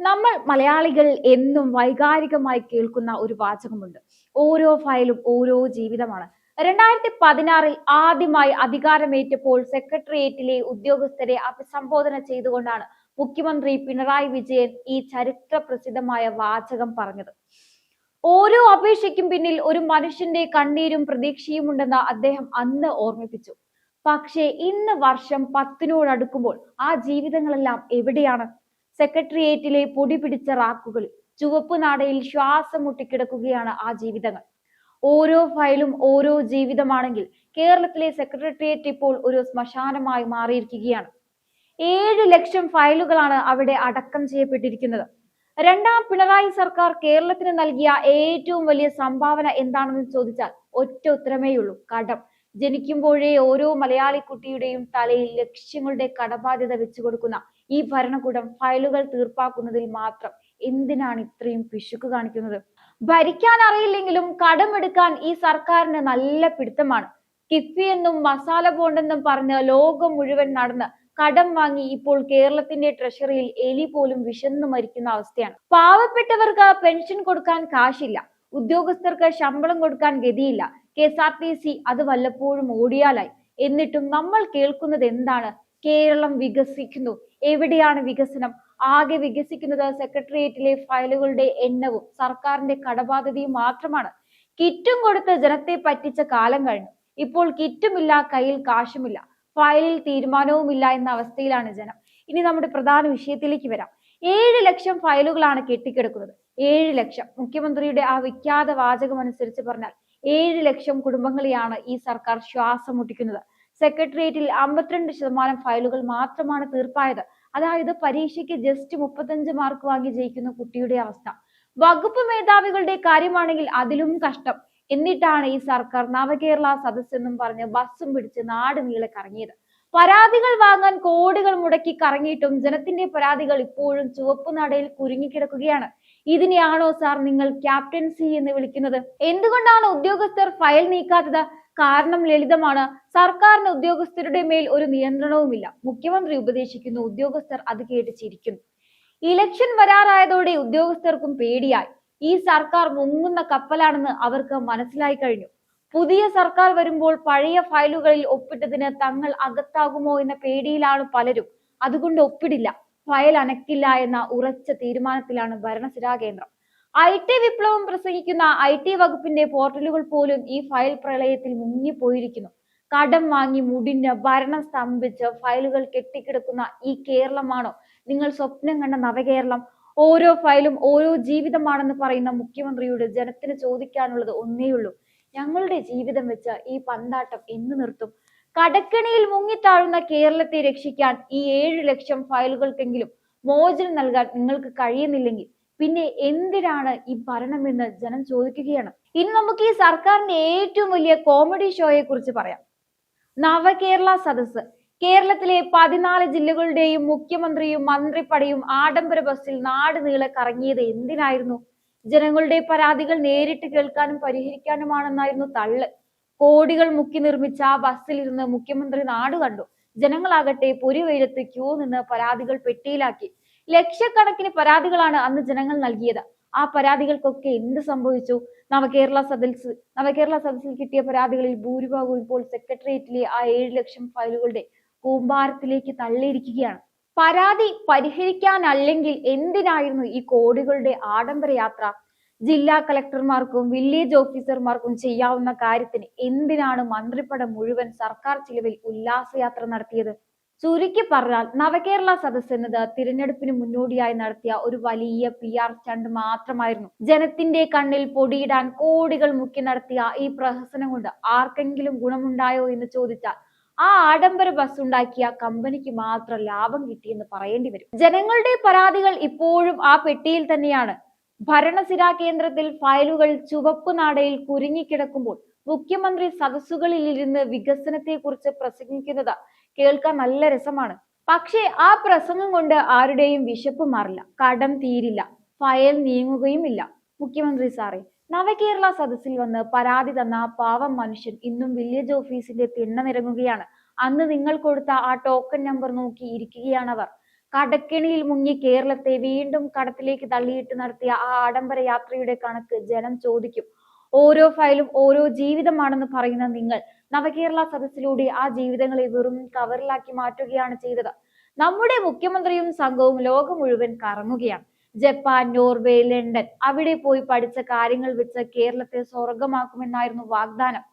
നമ്മൾ മലയാളികൾ എന്നും വൈകാരികമായി കേൾക്കുന്ന ഒരു വാചകമുണ്ട്. ഓരോ ഫയലും ഓരോ ജീവിതമാണ്. രണ്ടായിരത്തി പതിനാറിൽ ആദ്യമായി അധികാരമേറ്റപ്പോൾ സെക്രട്ടേറിയറ്റിലെ ഉദ്യോഗസ്ഥരെ അഭിസംബോധന ചെയ്തുകൊണ്ടാണ് മുഖ്യമന്ത്രി പിണറായി വിജയൻ ഈ ചരിത്ര പ്രസിദ്ധമായ വാചകം പറഞ്ഞത്. ഓരോ അപേക്ഷയ്ക്കും പിന്നിൽ ഒരു മനുഷ്യന്റെ കണ്ണീരും പ്രതീക്ഷയും ഉണ്ടെന്ന് അദ്ദേഹം അന്ന് ഓർമ്മിപ്പിച്ചു. പക്ഷേ ഇന്ന് വർഷം പത്തിനോടടുക്കുമ്പോൾ ആ ജീവിതങ്ങളെല്ലാം എവിടെയാണ്? സെക്രട്ടേറിയറ്റിലെ പൊടി പിടിച്ച റാക്കുകളിൽ ചുവപ്പ് നാടയിൽ ശ്വാസം മുട്ടിക്കിടക്കുകയാണ് ആ ജീവിതങ്ങൾ. ഓരോ ഫയലും ഓരോ ജീവിതമാണെങ്കിൽ കേരളത്തിലെ സെക്രട്ടേറിയറ്റ് ഇപ്പോൾ ഒരു ശ്മശാനമായി മാറിയിരിക്കുകയാണ്. ഏഴ് ലക്ഷം ഫയലുകളാണ് അവിടെ അടക്കം ചെയ്യപ്പെട്ടിരിക്കുന്നത്. രണ്ടാം പിണറായി സർക്കാർ കേരളത്തിന് നൽകിയ ഏറ്റവും വലിയ സംഭാവന എന്താണെന്ന് ചോദിച്ചാൽ ഒറ്റ ഉത്തരമേയുള്ളൂ കടം. ജനിക്കുമ്പോഴേ ഓരോ മലയാളി കുട്ടിയുടെയും തലയിൽ ലക്ഷ്യങ്ങളുടെ കടബാധ്യത വെച്ചു കൊടുക്കുന്ന ഈ ഭരണകൂടം ഫയലുകൾ തീർപ്പാക്കുന്നതിൽ മാത്രം എന്തിനാണ് ഇത്രയും പിശുക്ക് കാണിക്കുന്നത്? ഭരിക്കാൻ അറിയില്ലെങ്കിലും കടമെടുക്കാൻ ഈ സർക്കാരിന് നല്ല പിടുത്തമാണ്. കിഫി എന്നും മസാല ബോണ്ടെന്നും പറഞ്ഞ് ലോകം മുഴുവൻ നടന്ന് കടം വാങ്ങി ഇപ്പോൾ കേരളത്തിന്റെ ട്രഷറിയിൽ എലി പോലും വിശന്നു മരിക്കുന്ന അവസ്ഥയാണ്. പാവപ്പെട്ടവർക്ക് പെൻഷൻ കൊടുക്കാൻ കാശില്ല. ഉദ്യോഗസ്ഥർക്ക് ശമ്പളം കൊടുക്കാൻ ഗതിയില്ല. K S R T C അത് വല്ലപ്പോഴും ഓടിയാലായി. എന്നിട്ടും നമ്മൾ കേൾക്കുന്നത് എന്താണ്? കേരളം വികസിക്കുന്നു. എവിടെയാണ് വികസനം? ആകെ വികസിക്കുന്നത് സെക്രട്ടേറിയറ്റിലെ ഫയലുകളുടെ എണ്ണവും സർക്കാരിന്റെ കടബാധ്യതയും മാത്രമാണ്. കിറ്റും കൊടുത്ത് ജനത്തെ പറ്റിച്ച കാലം കഴിഞ്ഞു. ഇപ്പോൾ കിറ്റുമില്ല കയ്യിൽ കാശുമില്ല. ഫയലിൽ തീരുമാനവുമില്ല എന്ന അവസ്ഥയിലാണ് ജനം. ഇനി നമ്മുടെ പ്രധാന വിഷയത്തിലേക്ക് വരാം. ഏഴ് ലക്ഷം ഫയലുകളാണ് കെട്ടിക്കിടക്കുന്നത്. ഏഴ് ലക്ഷം. മുഖ്യമന്ത്രിയുടെ ആ വിഖ്യാത വാചകം അനുസരിച്ച് പറഞ്ഞാൽ ഏഴ് ലക്ഷം കുടുംബങ്ങളെയാണ് ഈ സർക്കാർ ശ്വാസം മുട്ടിക്കുന്നത്. സെക്രട്ടേറിയറ്റിൽ അമ്പത്തിരണ്ട് ശതമാനം ഫയലുകൾ മാത്രമാണ് തീർപ്പായത്. അതായത് പരീക്ഷയ്ക്ക് ജസ്റ്റ് മുപ്പത്തഞ്ച് മാർക്ക് വാങ്ങി ജയിക്കുന്ന കുട്ടിയുടെ അവസ്ഥ. വകുപ്പ് മേധാവികളുടെ കാര്യമാണെങ്കിൽ അതിലും കഷ്ടം. എന്നിട്ടാണ് ഈ സർക്കാർ നവകേരള സദസ് എന്നും പറഞ്ഞ് ബസ്സും പിടിച്ച് നാട് നീളെ കറങ്ങിയത്. പരാതികൾ വാങ്ങാൻ കോടികൾ മുടക്കി കറങ്ങിയിട്ടും ജനത്തിന്റെ പരാതികൾ ഇപ്പോഴും ചുവപ്പ് നടയിൽ കുരുങ്ങിക്കിടക്കുകയാണ് ഇതിനെയാണോ സാർ നിങ്ങൾ ക്യാപ്റ്റൻസി എന്ന് വിളിക്കുന്നത്? എന്തുകൊണ്ടാണ് ഉദ്യോഗസ്ഥർ ഫയൽ നീക്കാത്തത്? കാരണം ലളിതമാണ്. സർക്കാരിന് ഉദ്യോഗസ്ഥരുടെ മേൽ ഒരു നിയന്ത്രണവുമില്ല. മുഖ്യമന്ത്രി ഉപദേശിക്കുന്നു ഉദ്യോഗസ്ഥർ അത് കേട്ട് ചിരിക്കുന്നു ഇലക്ഷൻ വരാറായതോടെ ഉദ്യോഗസ്ഥർക്കും പേടിയായി. ഈ സർക്കാർ മുങ്ങുന്ന കപ്പലാണെന്ന് അവർക്ക് മനസ്സിലായി കഴിഞ്ഞു. പുതിയ സർക്കാർ വരുമ്പോൾ പഴയ ഫയലുകളിൽ ഒപ്പിട്ടതിന് തങ്ങൾ അകത്താകുമോ എന്ന പേടിയിലാണ് പലരും. അതുകൊണ്ട് ഒപ്പിടില്ല. ഫയൽ അനക്കില്ല എന്ന ഉറച്ച തീരുമാനത്തിലാണ് ഭരണസിരാ കേന്ദ്രം ഐ ടി വിപ്ലവം പ്രസംഗിക്കുന്ന ഐ ടി വകുപ്പിന്റെ പോർട്ടലുകൾ പോലും ഈ ഫയൽ പ്രളയത്തിൽ മുങ്ങിപ്പോയിരിക്കുന്നു. കടം വാങ്ങി മുടിഞ്ഞ് ഭരണം സ്തംഭിച്ച് ഫയലുകൾ കെട്ടിക്കിടക്കുന്ന ഈ കേരളമാണോ നിങ്ങൾ സ്വപ്നം കണ്ട നവകേരളം? ഓരോ ഫയലും ഓരോ ജീവിതമാണെന്ന് പറയുന്ന മുഖ്യമന്ത്രിയോട് ജനത്തിന് ചോദിക്കാനുള്ളത് ഒന്നേയുള്ളൂ. ഞങ്ങളുടെ ജീവിതം വെച്ച് ഈ പന്താട്ടം എന്ന് നിർത്തും. കടക്കണിയിൽ മുങ്ങിത്താഴുന്ന കേരളത്തെ രക്ഷിക്കാൻ ഈ ഏഴ് ലക്ഷം ഫയലുകൾക്കെങ്കിലും മോചനം നൽകാൻ നിങ്ങൾക്ക് കഴിയുന്നില്ലെങ്കിൽ പിന്നെ എന്തിനാണ് ഈ ഭരണമെന്ന് ജനം ചോദിക്കുകയാണ്. ഇനി നമുക്ക് ഈ സർക്കാരിന്റെ ഏറ്റവും വലിയ കോമഡി ഷോയെ കുറിച്ച് പറയാം. നവകേരള സദസ് കേരളത്തിലെ പതിനാല് ജില്ലകളുടെയും മുഖ്യമന്ത്രിയും മന്ത്രിപ്പടയും ആഡംബര ബസ്സിൽ നാട് നീളെ കറങ്ങിയത് എന്തിനായിരുന്നു? ജനങ്ങളുടെ പരാതികൾ നേരിട്ട് കേൾക്കാനും പരിഹരിക്കാനുമാണെന്നായിരുന്നു തള്ള്. കോടികൾ മുക്കി നിർമ്മിച്ച ആ ബസ്സിലിരുന്ന് മുഖ്യമന്ത്രി നാട് കണ്ടു. ജനങ്ങളാകട്ടെ പൊരിവെയിലത്ത് ക്യൂ നിന്ന് പരാതികൾ പെട്ടിയിലാക്കി. ലക്ഷക്കണക്കിന് പരാതികളാണ് അന്ന് ജനങ്ങൾ നൽകിയത്. ആ പരാതികൾക്കൊക്കെ എന്ത് സംഭവിച്ചു? നവകേരള സദസ് നവകേരള സദസ്സിൽ കിട്ടിയ പരാതികളിൽ ഭൂരിഭാഗവും ഇപ്പോൾ സെക്രട്ടേറിയറ്റിലെ ആ ഏഴ് ലക്ഷം ഫയലുകളുടെ കൂമ്പാരത്തിലേക്ക് തള്ളിയിരിക്കുകയാണ്. പരാതി പരിഹരിക്കാനല്ലെങ്കിൽ എന്തിനായിരുന്നു ഈ കോടികളുടെ ആഡംബര യാത്ര? ജില്ലാ കളക്ടർമാർക്കും വില്ലേജ് ഓഫീസർമാർക്കും ചെയ്യാവുന്ന കാര്യത്തിന് എന്തിനാണ് മന്ത്രിപ്പടം മുഴുവൻ സർക്കാർ ചിലവിൽ ഉല്ലാസയാത്ര നടത്തിയത്? ചുരുക്കി പറഞ്ഞാൽ നവകേരള സദസ് എന്നത് തിരഞ്ഞെടുപ്പിന് മുന്നോടിയായി നടത്തിയ ഒരു വലിയ പി ആർ സ്റ്റണ്ട് മാത്രമായിരുന്നു. ജനത്തിന്റെ കണ്ണിൽ പൊടിയിടാൻ കോടികൾ മുക്കി നടത്തിയ ഈ പ്രഹസനം കൊണ്ട് ആർക്കെങ്കിലും ഗുണമുണ്ടായോ എന്ന് ചോദിച്ചാൽ ആ ആഡംബര ബസ് ഉണ്ടാക്കിയ കമ്പനിക്ക് മാത്രം ലാഭം കിട്ടിയെന്ന് പറയേണ്ടി വരും. ജനങ്ങളുടെ പരാതികൾ ഇപ്പോഴും ആ പെട്ടിയിൽ തന്നെയാണ്. ഭരണസിരാ കേന്ദ്രത്തിൽ ഫയലുകൾ ചുവപ്പ് നാടയിൽ കുരുങ്ങിക്കിടക്കുമ്പോൾ മുഖ്യമന്ത്രി സദസ്സുകളിൽ ഇരുന്ന് വികസനത്തെ കുറിച്ച് പ്രസംഗിക്കുന്നത് കേൾക്കാൻ നല്ല രസമാണ്. പക്ഷേ ആ പ്രസംഗം കൊണ്ട് ആരുടെയും വിശപ്പ് മാറില്ല. കടം തീരില്ല. ഫയൽ നീങ്ങുകയുമില്ല. മുഖ്യമന്ത്രി സാറേ നവകേരള സദസ്സിൽ വന്ന് പരാതി തന്ന പാവം മനുഷ്യൻ ഇന്നും വില്ലേജ് ഓഫീസിന്റെ തിണ്ണ നിരങ്ങുകയാണ് അന്ന് നിങ്ങൾ കൊടുത്ത ആ ടോക്കൺ നമ്പർ നോക്കി ഇരിക്കുകയാണ് അവർ കടക്കെണിയിൽ മുങ്ങി കേരളത്തെ വീണ്ടും കടത്തിലേക്ക് തള്ളിയിട്ട് നടത്തിയ ആ ആഡംബര യാത്രയുടെ കണക്ക് ജനം ചോദിക്കും. ഓരോ ഫയലും ഓരോ ജീവിതമാണെന്ന് പറയുന്ന നിങ്ങൾ നവകേരള സദസ്സിലൂടെ ആ ജീവിതങ്ങളെ വെറും കവറിലാക്കി മാറ്റുകയാണ് ചെയ്തത്. നമ്മുടെ മുഖ്യമന്ത്രിയും സംഘവും ലോകം മുഴുവൻ കറങ്ങുകയാണ്. ജപ്പാൻ നോർവേ ലണ്ടൻ അവിടെ പോയി പഠിച്ച കാര്യങ്ങൾ വെച്ച് കേരളത്തെ സ്വർഗമാക്കുമെന്നായിരുന്നു വാഗ്ദാനം.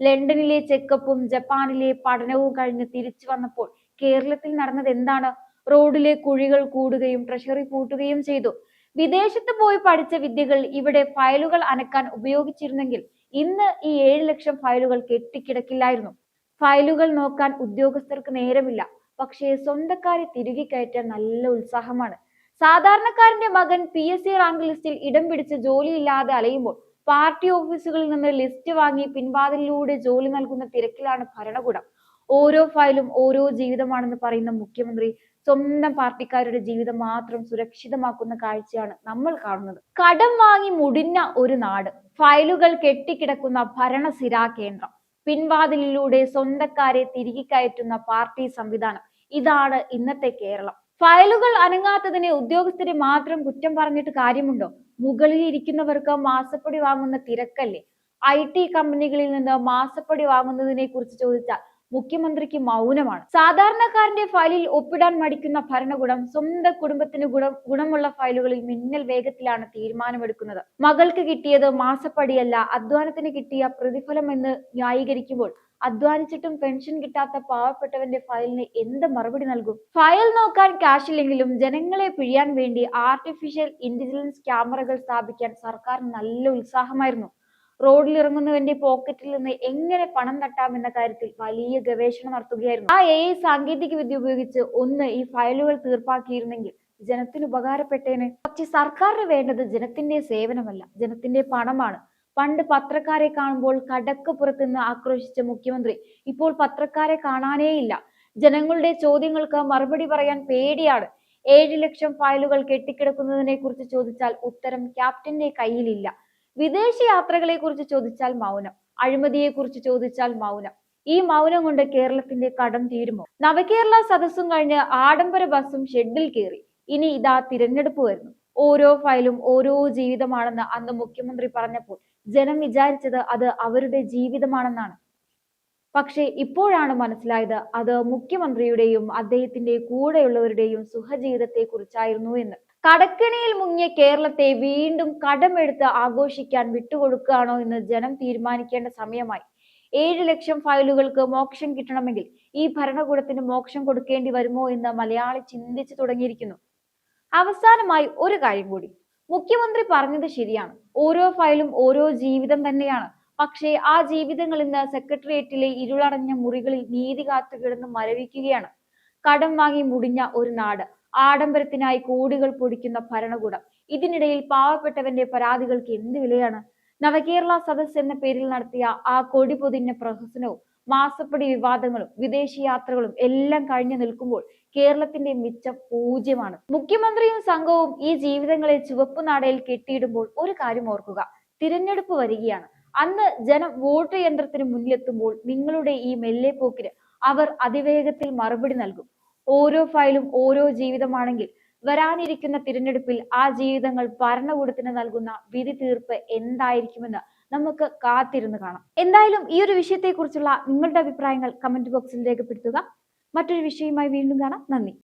ലണ്ടനിലെ ചെക്കപ്പും ജപ്പാനിലെ പഠനവും കഴിഞ്ഞ് തിരിച്ചു വന്നപ്പോൾ കേരളത്തിൽ നടന്നത് എന്താണ്? റോഡിലെ കുഴികൾ കൂടുകയും ട്രഷറി പൂട്ടുകയും ചെയ്തു. വിദേശത്ത് പോയി പഠിച്ച വിദ്യകൾ ഇവിടെ ഫയലുകൾ അനക്കാൻ ഉപയോഗിച്ചിരുന്നെങ്കിൽ ഇന്ന് ഈ ഏഴ് ലക്ഷം ഫയലുകൾ കെട്ടിക്കിടക്കില്ലായിരുന്നു. ഫയലുകൾ നോക്കാൻ ഉദ്യോഗസ്ഥർക്ക് നേരമില്ല. പക്ഷേ സ്വന്തക്കാരെ തിരികെ കയറ്റാൻ നല്ല ഉത്സാഹമാണ്. സാധാരണക്കാരന്റെ മകൻ പി എസ് സി റാങ്ക് ലിസ്റ്റിൽ ഇടം പിടിച്ച് ജോലിയില്ലാതെ അലയുമ്പോൾ പാർട്ടി ഓഫീസുകളിൽ നിന്ന് ലിസ്റ്റ് വാങ്ങി പിൻവാതിലിലൂടെ ജോലി നൽകുന്ന തിരക്കിലാണ് ഭരണകൂടം. ഓരോ ഫയലും ഓരോ ജീവിതമാണെന്ന് പറയുന്ന മുഖ്യമന്ത്രി സ്വന്തം പാർട്ടിക്കാരുടെ ജീവിതം മാത്രം സുരക്ഷിതമാക്കുന്ന കാഴ്ചയാണ് നമ്മൾ കാണുന്നത്. കടം വാങ്ങി മുടിഞ്ഞ ഒരു നാട് ഫയലുകൾ കെട്ടിക്കിടക്കുന്ന ഭരണസിരാ കേന്ദ്രം പിൻവാതിലിലൂടെ സ്വന്തക്കാരെ തിരികെ കയറ്റുന്ന പാർട്ടി സംവിധാനം ഇതാണ് ഇന്നത്തെ കേരളം. ഫയലുകൾ അനങ്ങാത്തതിനെ ഉദ്യോഗസ്ഥരെ മാത്രം കുറ്റം പറഞ്ഞിട്ട് കാര്യമുണ്ടോ? മുകളിൽ ഇരിക്കുന്നവർക്ക് മാസപ്പടി വാങ്ങുന്ന തിരക്കല്ലേ? ഐ ടി കമ്പനികളിൽ നിന്ന് മാസപ്പടി വാങ്ങുന്നതിനെ കുറിച്ച് ചോദിച്ചാൽ മുഖ്യമന്ത്രിക്ക് മൗനമാണ്. സാധാരണക്കാരന്റെ ഫയലിൽ ഒപ്പിടാൻ മടിക്കുന്ന ഭരണകൂടം സ്വന്തം കുടുംബത്തിന് ഗുണം ഗുണമുള്ള ഫയലുകളിൽ മിന്നൽ വേഗത്തിലാണ് തീരുമാനമെടുക്കുന്നത്. മകൾക്ക് കിട്ടിയത് മാസപ്പടിയല്ല അധ്വാനത്തിന് കിട്ടിയ പ്രതിഫലം എന്ന് ന്യായീകരിക്കുമ്പോൾ അധ്വാനിച്ചിട്ടും പെൻഷൻ കിട്ടാത്ത പാവപ്പെട്ടവന്റെ ഫയലിന് എന്ത് മറുപടി നൽകും? ഫയൽ നോക്കാൻ കാശില്ലെങ്കിലും ജനങ്ങളെ പിഴിയാൻ വേണ്ടി ആർട്ടിഫിഷ്യൽ ഇന്റലിജൻസ് ക്യാമറകൾ സ്ഥാപിക്കാൻ സർക്കാർ നല്ല ഉത്സാഹമായിരുന്നു. റോഡിൽ ഇറങ്ങുന്നവന്റെ പോക്കറ്റിൽ നിന്ന് എങ്ങനെ പണം തട്ടാം എന്ന കാര്യത്തിൽ വലിയ ഗവേഷണം നടത്തുകയായിരുന്നു. ആ എ സാങ്കേതിക വിദ്യ ഉപയോഗിച്ച് ഒന്ന് ഈ ഫയലുകൾ തീർപ്പാക്കിയിരുന്നെങ്കിൽ ജനത്തിന് ഉപകാരപ്പെട്ടേനെ. പക്ഷെ സർക്കാരിന് വേണ്ടത് ജനത്തിന്റെ സേവനമല്ല. ജനത്തിന്റെ പണമാണ്. പണ്ട് പത്രക്കാരെ കാണുമ്പോൾ കടക്കപ്പുറത്തുനിന്ന് ആക്രോശിച്ച മുഖ്യമന്ത്രി ഇപ്പോൾ പത്രക്കാരെ കാണാനേയില്ല. ജനങ്ങളുടെ ചോദ്യങ്ങൾക്ക് മറുപടി പറയാൻ പേടിയാണ്. ഏഴ് ലക്ഷം ഫയലുകൾ കെട്ടിക്കിടക്കുന്നതിനെ കുറിച്ച് ചോദിച്ചാൽ ഉത്തരം ക്യാപ്റ്റന്റെ കയ്യിലില്ല. വിദേശ യാത്രകളെ കുറിച്ച് ചോദിച്ചാൽ മൗനം അഴിമതിയെ കുറിച്ച് ചോദിച്ചാൽ മൗനം. ഈ മൗനം കൊണ്ട് കേരളത്തിന്റെ കടം തീരുമോ? നവകേരള സദസ്സും കഴിഞ്ഞ് ആഡംബര ബസ്സും ഷെഡിൽ കയറി. ഇനി ഇതാ തിരഞ്ഞെടുപ്പ് വരുന്നു. ഓരോ ഫയലും ഓരോ ജീവിതമാണെന്ന് അന്ന് മുഖ്യമന്ത്രി പറഞ്ഞപ്പോൾ ജനം വിചാരിച്ചത് അത് അവരുടെ ജീവിതമാണെന്നാണ്. പക്ഷേ ഇപ്പോഴാണ് മനസ്സിലായത് അത് മുഖ്യമന്ത്രിയുടെയും അദ്ദേഹത്തിന്റെ കൂടെയുള്ളവരുടെയും സുഖജീവിതത്തെ കുറിച്ചായിരുന്നു എന്ന്. കടക്കിണിയിൽ മുങ്ങിയ കേരളത്തെ വീണ്ടും കടമെടുത്ത് ആഘോഷിക്കാൻ വിട്ടുകൊടുക്കുകയാണോ എന്ന് ജനം തീരുമാനിക്കേണ്ട സമയമായി. ഏഴ് ലക്ഷം ഫയലുകൾക്ക് മോക്ഷം കിട്ടണമെങ്കിൽ ഈ ഭരണകൂടത്തിന് മോക്ഷം കൊടുക്കേണ്ടി വരുമോ എന്ന് മലയാളി ചിന്തിച്ചു തുടങ്ങിയിരിക്കുന്നു. അവസാനമായി ഒരു കാര്യം കൂടി. മുഖ്യമന്ത്രി പറഞ്ഞത് ശരിയാണ്. ഓരോ ഫയലും ഓരോ ജീവിതം തന്നെയാണ്. പക്ഷേ ആ ജീവിതങ്ങൾ ഇന്ന് സെക്രട്ടേറിയറ്റിലെ ഇരുളടഞ്ഞ മുറികളിൽ നീതി കാത്തു കിടന്ന് മരവിക്കുകയാണ്. കടം വാങ്ങി മുടിഞ്ഞ ഒരു നാട്. ആഡംബരത്തിനായി കോടികൾ പൊടിക്കുന്ന ഭരണകൂടം. ഇതിനിടയിൽ പാവപ്പെട്ടവന്റെ പരാതികൾക്ക് എന്ത് വിലയാണ്? നവകേരള സദസ് എന്ന പേരിൽ നടത്തിയ ആ കൊടി പൊതിഞ്ഞ പ്രഹസനവും മാസപ്പടി വിവാദങ്ങളും വിദേശ യാത്രകളും എല്ലാം കഴിഞ്ഞു നിൽക്കുമ്പോൾ കേരളത്തിന്റെ മിച്ചം പൂജ്യമാണ്. മുഖ്യമന്ത്രിയും സംഘവും ഈ ജീവിതങ്ങളെ ചുവപ്പ് നാടയിൽ കെട്ടിയിടുമ്പോൾ ഒരു കാര്യം ഓർക്കുക. തിരഞ്ഞെടുപ്പ് വരികയാണ്. അന്ന് ജനം വോട്ട് യന്ത്രത്തിന് മുന്നിലെത്തുമ്പോൾ നിങ്ങളുടെ ഈ മെല്ലെ പോക്കിന് അവർ അതിവേഗത്തിൽ മറുപടി നൽകും. ഓരോ ഫയലും ഓരോ ജീവിതമാണെങ്കിൽ വരാനിരിക്കുന്ന തിരഞ്ഞെടുപ്പിൽ ആ ജീവിതങ്ങൾ ഭരണകൂടത്തിന് നൽകുന്ന വിധി തീർപ്പ് എന്തായിരിക്കുമെന്ന് നമുക്ക് കാത്തിരുന്ന് കാണാം. എന്തായാലും ഈ ഒരു വിഷയത്തെക്കുറിച്ചുള്ള നിങ്ങളുടെ അഭിപ്രായങ്ങൾ കമന്റ് ബോക്സിൽ രേഖപ്പെടുത്തുക. മറ്റൊരു വിഷയവുമായി വീണ്ടും കാണാം. നന്ദി.